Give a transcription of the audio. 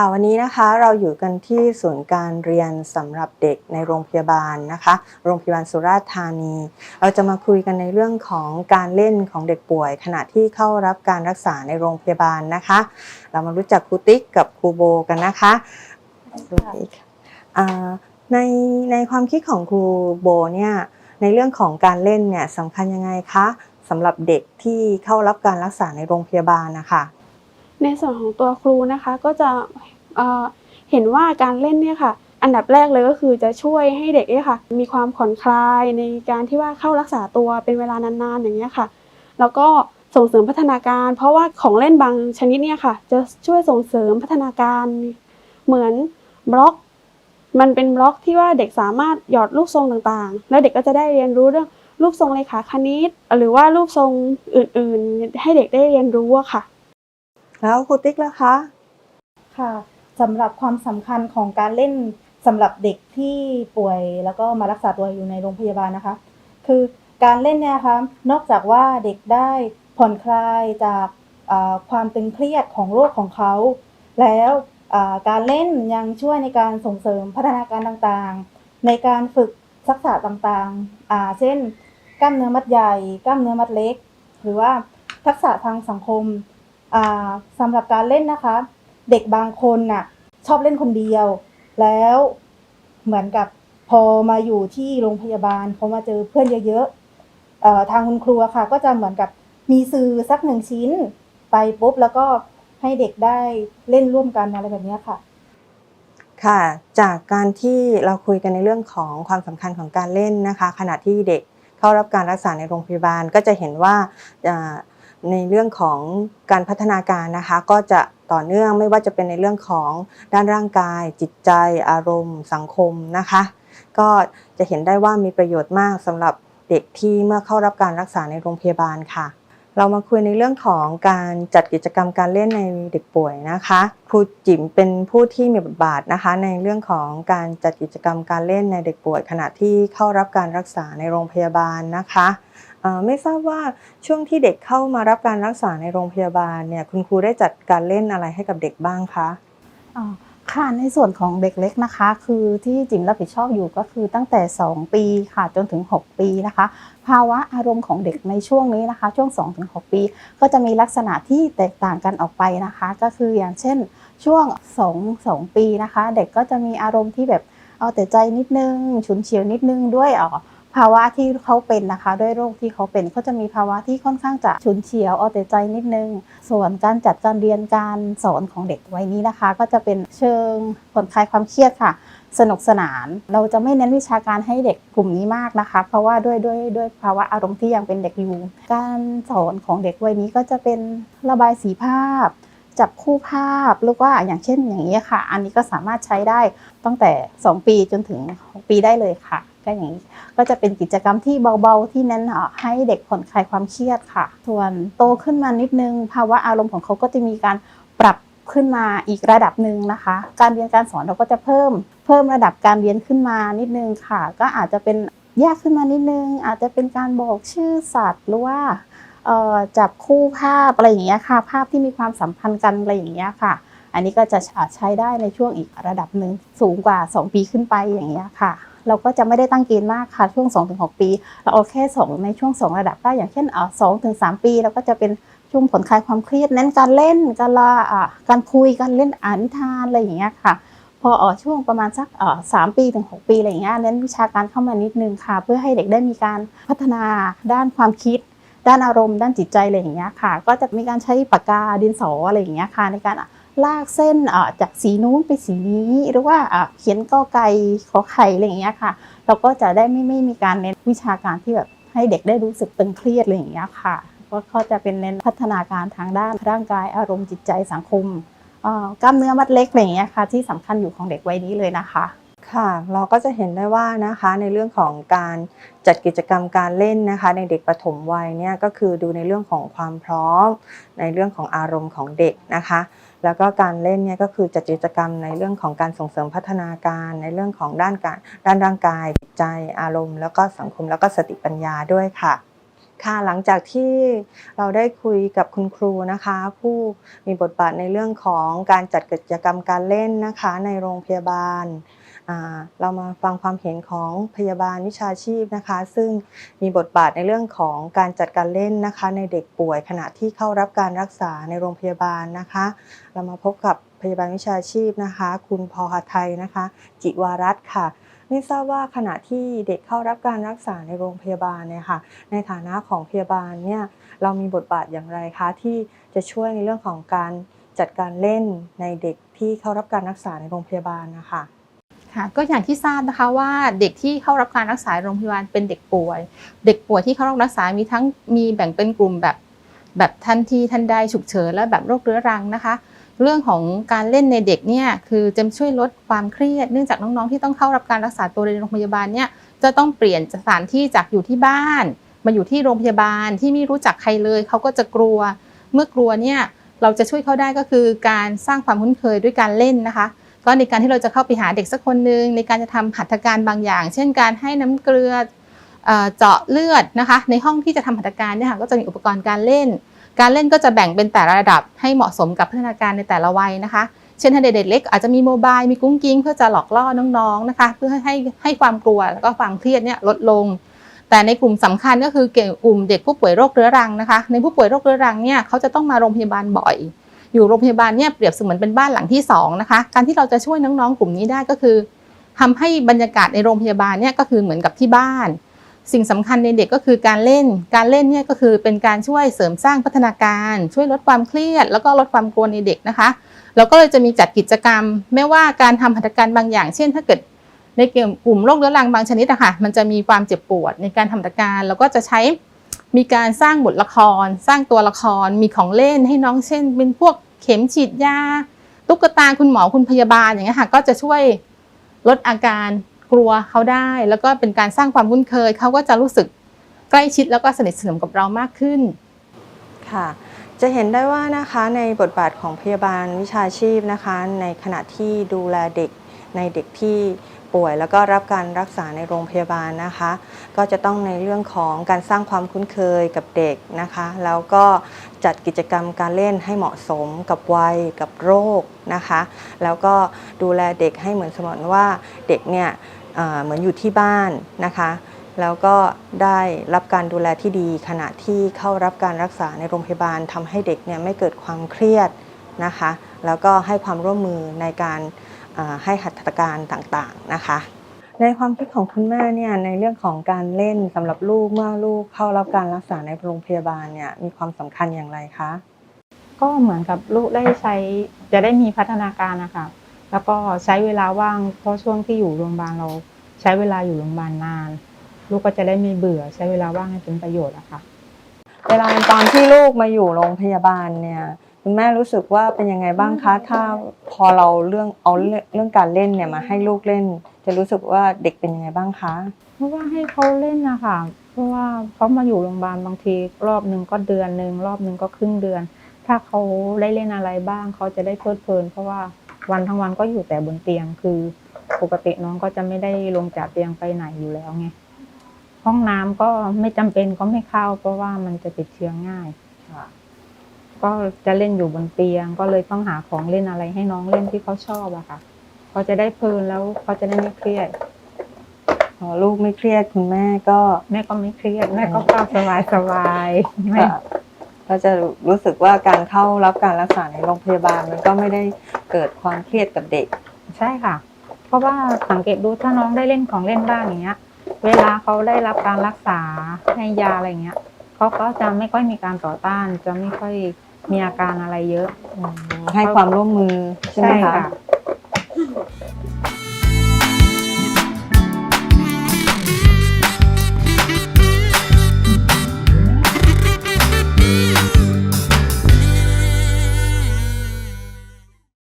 ค่ะวันนี้นะคะเราอยู่กันที่ศูนย์การเรียนสำหรับเด็กในโรงพยาบาลนะคะ โรงพยาบาลสุราษฎร์ธานี เราจะมาคุยกันในเรื่องของการเล่นของเด็กป่วย ขณะที่เข้ารับการรักษาในโรงพยาบาลนะคะ เรามารู้จักครูติ๊กกับครูโบกันนะคะครูติ๊กอ่าในในความคิดของครูโบเนี่ยในเรื่องของการเล่นเนี่ยสำคัญยังไงคะสำหรับเด็กที่เข้ารับการรักษาในโรงพยาบาลนะคะ ในส่วนของตัวครูนะคะก็จะเเห็นว่าการเล่นเนี่ยค่ะ อันดับแรกเลยก็คือจะช่วยให้เด็กเนี่ยค่ะ มีความผ่อนคลายในการที่ว่าเข้ารักษาตัวเป็นเวลานานๆอย่างเงี้ยค่ะ แล้วก็ส่งเสริมพัฒนาการ เพราะว่าของเล่นบางชนิดเนี่ยค่ะ จะช่วยส่งเสริมพัฒนาการ เหมือนบล็อก มันเป็นบล็อกที่ว่าเด็กสามารถหยอดลูกทรงต่างๆ แล้วเด็กก็จะได้เรียนรู้เรื่องรูปทรงเลขาคณิต หรือว่ารูปทรงอื่นๆ ให้เด็กได้เรียนรู้อะค่ะ แล้วครูติ๊กล่ะคะ ค่ะสำหรับความสำคัญของการเล่นสำหรับเด็กที่ป่วยแล้วก็มารักษาตัวอยู่ในโรงพยาบาลนะคะ คือการเล่นเนี่ยคะนอกจากว่าเด็กได้ผ่อนคลายจากความตึงเครียดของโรคของเขา แล้วการเล่นยังช่วยในการส่งเสริมพัฒนาการต่างๆ ในการฝึกทักษะต่างๆ เช่น กล้ามเนื้อมัดใหญ่ กล้ามเนื้อมัดเล็ก หรือว่าทักษะทางสังคม สำหรับการเล่นนะคะ เด็กบางคนน่ะชอบเล่นคนเดียว แล้วเหมือนกับพอมาอยู่ที่โรงพยาบาลเขามาเจอเพื่อนเยอะๆทางคุณครูค่ะ ก็จะเหมือนกับมีสื่อสักหนึ่งชิ้น ไปปุ๊บแล้วก็ให้เด็กได้เล่นร่วมกันอะไรแบบนี้ค่ะ ค่ะ จากการที่เราคุยกันในเรื่องของความสำคัญของการเล่นนะคะ ขณะที่เด็กเข้ารับการรักษาในโรงพยาบาลก็จะเห็นว่า ในเรื่องของการพัฒนาการนะคะ ก็จะต่อเนื่องไม่ว่าจะเป็นในเรื่องของด้านร่างกาย จิตใจ อารมณ์ สังคมนะคะ ก็จะเห็นได้ว่ามีประโยชน์มากสำหรับเด็กที่เมื่อเข้ารับการรักษาในโรงพยาบาลค่ะ เรามาคุยในเรื่องของการจัดกิจกรรมการเล่นในเด็กป่วยนะคะ ครูจิ๋มเป็นผู้ที่มีบทบาทนะคะ ในเรื่องของการจัดกิจกรรมการเล่นในเด็กป่วย ขณะที่เข้ารับการรักษาในโรงพยาบาลนะคะ ไม่ทราบว่าช่วงที่เด็กเข้ามารับการรักษาในโรงพยาบาลเนี่ยคุณครูได้จัดการเล่นอะไรให้กับเด็กบ้างคะอ่าค่ะในส่วนของเด็กเล็กนะคะ คือที่จิ๋มรับผิดชอบอยู่ก็คือตั้งแต่ 2 ปีค่ะจนถึง 6 ปีนะคะ ภาวะอารมณ์ของเด็กในช่วงนี้นะคะ ช่วง 2-6 ปี ก็จะมีลักษณะที่แตกต่างกันออกไปนะคะ ก็คืออย่างเช่นช่วง 2 2 ปีนะคะ เด็กก็จะมีอารมณ์ที่แบบเอาแต่ใจนิดนึง ฉุนเฉียวนิดนึงด้วยอ่อ ภาวะที่เขาเป็นนะคะด้วยโรคที่เขาเป็นเขาจะมีภาวะที่ค่อนข้างจะฉุนเฉียวเอาแต่ใจนิดนึง ส่วนการจัดการเรียนการสอนของเด็กวัยนี้นะคะ ก็จะเป็นเชิงผ่อนคลายความเครียดค่ะ สนุกสนาน เราจะไม่เน้นวิชาการให้เด็กกลุ่มนี้มากนะคะ เพราะว่าด้วยด้วยด้วยภาวะอารมณ์ที่ยังเป็นเด็กอยู่ การสอนของเด็กวัยนี้ก็จะเป็นระบายสีภาพ จับคู่ภาพหรือว่าอย่างเช่นอย่างนี้ค่ะ อันนี้ก็สามารถใช้ได้ตั้งแต่ 2 ปีจนถึง6ปีได้เลยค่ะ ก็อย่างนี้ ก็จะเป็นกิจกรรมที่เบาๆ ที่เน้นเอ่อให้เด็กผ่อนคลายความเครียดค่ะ ส่วนโตขึ้นมานิดนึง ภาวะอารมณ์ของเขาก็จะมีการปรับขึ้นมาอีกระดับหนึ่งนะคะ การเรียนการสอนเราก็จะเพิ่ม เพิ่มระดับการเรียนขึ้นมานิดนึงค่ะ ก็อาจจะเป็นยากขึ้นมานิดนึง อาจจะเป็นการบอกชื่อสัตว์หรือว่าจับคู่ภาพอะไรอย่างเงี้ยค่ะ ภาพที่มีความสัมพันธ์กันอะไรอย่างเงี้ยค่ะ อันนี้ก็จะใช้ได้ในช่วงอีกระดับหนึ่งสูงกว่า 2 ปีขึ้นไปอย่างเงี้ยค่ะเราก็จะไม่ได้ตั้งเกณฑ์มากค่ะช่วง 2-6 ปี เราเอาแค่ 2 ในช่วง 2 ระดับได้อย่างเช่นอ่อ2ถึง3ปีเราก็จะเป็นช่วงผ่อนคลายความเครียดเน้นการเล่นการละอ่าการคุยการเล่นอ่านนิทานอะไรอย่างเงี้ยค่ะ พอเออช่วงประมาณสักอ่อสามปีถึง6ปีอะไรอย่างเงี้ยเน้นวิชาการเข้ามานิดนึงค่ะ เพื่อให้เด็กได้มีการพัฒนาด้านความคิด ด้านอารมณ์ ด้านจิตใจอะไรอย่างเงี้ยค่ะ ก็จะมีการใช้ปากกาดินสออะไรอย่างเงี้ยค่ะในการ ลากเส้นเอ่อจากสีนู้นไปสีนี้ หรือว่าอะเขียนกอไก่ขอไข่อะไรอย่างเงี้ยค่ะ เราก็จะได้ไม่ไม่มีการเน้นวิชาการที่แบบให้เด็กได้รู้สึกตึงเครียดอะไรอย่างเงี้ยค่ะก็เขาจะเป็นเน้นพัฒนาการทางด้านร่างกายอารมณ์จิตใจสังคมเอ่อกล้ามเนื้อมัดเล็กอะไรอย่างเงี้ยค่ะที่สำคัญอยู่ของเด็กวัยนี้เลยนะคะ ค่ะเราก็จะเห็นได้ว่านะคะในเรื่องของการจัดกิจกรรมการเล่นนะคะ ในเด็กปฐมวัยเนี่ยก็คือดูในเรื่องของความพร้อม ในเรื่องของอารมณ์ของเด็กนะคะ แล้วก็การเล่นเนี่ยก็คือจัดกิจกรรมในเรื่องของการส่งเสริมพัฒนาการ ในเรื่องของด้านการด้านร่างกายจิตใจอารมณ์ แล้วก็สังคมแล้วก็สติปัญญาด้วยค่ะค่ะหลังจากที่เราได้คุยกับคุณครูนะคะ ผู้มีบทบาทในเรื่องของการจัดกิจกรรมการเล่นนะคะ ในโรงพยาบาล เรามาฟังความเห็นของพยาบาลวิชาชีพนะคะ ซึ่งมีบทบาทในเรื่องของการจัดการเล่นนะคะ ในเด็กป่วยขณะที่เข้ารับการรักษาในโรงพยาบาลนะคะ เรามาพบกับพยาบาลวิชาชีพนะคะ คุณพอหไทยนะคะ จิวารัตค่ะไม่ทราบว่าขณะที่เด็กเข้ารับการรักษาในโรงพยาบาลเนี่ยค่ะในฐานะของพยาบาลเนี่ยเรามีบทบาทอย่างไรคะที่จะช่วยในเรื่องของการจัดการเล่นในเด็กที่เข้ารับการรักษาในโรงพยาบาลนะคะ ค่ะก็อย่างที่ทราบนะคะว่าเด็กที่เข้ารับการรักษาโรงพยาบาลเป็นเด็กป่วย เด็กป่วยที่เข้ารับรักษามีทั้งมีแบ่งเป็นกลุ่มแบบแบบทันทีทันใดฉุกเฉินและแบบโรคเรื้อรังนะคะ เรื่องของการเล่นในเด็กเนี่ยคือจะช่วยลดความเครียด เนื่องจากน้องๆที่ต้องเข้ารับการรักษาตัวในโรงพยาบาลเนี่ยจะต้องเปลี่ยนสถานที่จากอยู่ที่บ้าน มาอยู่ที่โรงพยาบาลที่ไม่รู้จักใครเลยเขาก็จะกลัว เมื่อกลัวเนี่ยเราจะช่วยเขาได้ก็คือการสร้างความคุ้นเคยด้วยการเล่นนะคะ ก็ในการที่เราจะเข้าไปหาเด็กสักคนหนึ่งในการจะทำหัตถการบางอย่าง เช่นการให้น้ำเกลือเจาะเลือดนะคะ ในห้องที่จะทำหัตถการเนี่ยค่ะก็จะมีอุปกรณ์การเล่น การเล่นก็จะแบ่งเป็นแต่ละระดับให้เหมาะสมกับพัฒนาการในแต่ละวัยนะคะ เช่นถ้าเด็กๆเล็กอาจจะมีโมบายมีกุ้งกิ้งเพื่อจะหลอกล่อน้องๆนะคะ เพื่อให้ให้ความกลัวแล้วก็ความเครียดเนี่ยลดลง แต่ในกลุ่มสำคัญก็คือกลุ่มเด็กผู้ป่วยโรคเรื้อรังนะคะ ในผู้ป่วยโรคเรื้อรังเนี่ยเขาจะต้องมาโรงพยาบาลบ่อย อยู่โรงพยาบาลเนี่ยเปรียบเสมือนเป็นบ้านหลังที่สองนะคะการที่เราจะช่วยน้องๆกลุ่มนี้ได้ก็คือทำให้บรรยากาศในโรงพยาบาลเนี่ยก็คือเหมือนกับที่บ้าน สิ่งสำคัญในเด็กก็คือการเล่น การเล่นเนี่ยก็คือเป็นการช่วยเสริมสร้างพัฒนาการ ช่วยลดความเครียด แล้วก็ลดความกลัวในเด็กนะคะเราก็เลยจะมีจัดกิจกรรม ไม่ว่าการทำหัตถการบางอย่าง เช่น ถ้าเกิดในกลุ่มโรคเรื้อรังบางชนิดอะค่ะมันจะมีความเจ็บปวดในการทำหัตถการแล้วก็จะใช้ มีการสร้างบทละคร สร้างตัวละคร มีของเล่นให้น้องเช่น เป็นพวกเข็มฉีดยา ตุ๊กตาคุณหมอคุณพยาบาลอย่างเงี้ยค่ะ ก็จะช่วยลดอาการกลัวเขาได้ แล้วก็เป็นการสร้างความคุ้นเคย เขาก็จะรู้สึกใกล้ชิดแล้วก็สนิทสนมกับเรามากขึ้นค่ะจะเห็นได้ว่านะคะในบทบาทของพยาบาลวิชาชีพนะคะ ในขณะที่ดูแลเด็กในเด็กที่ ป่วย แล้วก็รับการรักษาในโรงพยาบาลนะคะ ก็จะต้องในเรื่องของการสร้างความคุ้นเคยกับเด็กนะคะ แล้วก็จัดกิจกรรมการเล่นให้เหมาะสมกับวัยกับโรคนะคะ แล้วก็ดูแลเด็กให้เหมือนสมมติว่าเด็กเนี่ยเหมือนอยู่ที่บ้านนะคะแล้วก็ได้รับการดูแลที่ดีขณะที่เข้ารับการรักษาในโรงพยาบาลทำให้เด็กเนี่ยไม่เกิดความเครียดนะคะ แล้วก็ให้ความร่วมมือในการ ให้หัตถการต่างๆนะคะ ในความคิดของคุณแม่เนี่ยในเรื่องของการเล่นสำหรับลูกเมื่อลูกเข้ารับการรักษาในโรงพยาบาลเนี่ยมีความสำคัญอย่างไรคะก็เหมือนกับลูกได้ใช้จะได้มีพัฒนาการนะคะแล้วก็ใช้เวลาว่างเพราะช่วงที่อยู่โรงพยาบาลเรา ใช้เวลาอยู่โรงพยาบาลนาน ลูกก็จะได้ไม่เบื่อ ใช้เวลาว่างให้เป็นประโยชน์อะค่ะเวลาตอนที่ลูกมาอยู่โรงพยาบาลเนี่ย คุณแม่รู้สึกว่าเป็นยังไงบ้างคะ ถ้าพอเราเรื่องเอาเรื่องเรื่องการเล่นเนี่ยมาให้ลูกเล่น จะรู้สึกว่าเด็กเป็นยังไงบ้างคะ เพราะว่าให้เขาเล่นนะคะเพราะว่าเขามาอยู่โรงพยาบาลบางทีรอบหนึ่งก็เดือนหนึ่งรอบหนึ่งก็ครึ่งเดือน ถ้าเขาได้เล่นอะไรบ้างเขาจะได้เพลิดเพลิน เพราะว่าวันทั้งวันก็อยู่แต่บนเตียงคือปกติน้องก็จะไม่ได้ลงจากเตียงไปไหนอยู่แล้วไงห้องน้ำก็ไม่จำเป็นก็ไม่เข้า เพราะว่ามันจะติดเชื้อง่าย ก็จะเล่นอยู่บนเตียง ก็เลยต้องหาของเล่นอะไรให้น้องเล่นที่เขาชอบอะค่ะเขาจะได้เพลินแล้วเขาจะได้ไม่เครียดพอลูกไม่เครียดคุณแม่ก็ แม่ก็ไม่เครียดแม่ก็เข้าสบายสบายๆไม่ก็ก็จะรู้สึกว่าการเข้ารับการรักษาในโรงพยาบาลมันก็ไม่ได้เกิดความเครียดกับเด็ก ใช่ค่ะ เพราะว่าสังเกตดูถ้าน้องได้เล่นของเล่นบ้างอย่างเงี้ย เวลาเขาได้รับการรักษาให้ยาอะไรเงี้ยเขาก็จะไม่ค่อยมีการต่อต้าน จะไม่ค่อย มีอาการอะไรเยอะ ให้ความร่วมมือใช่ไหมคะ ค่ะ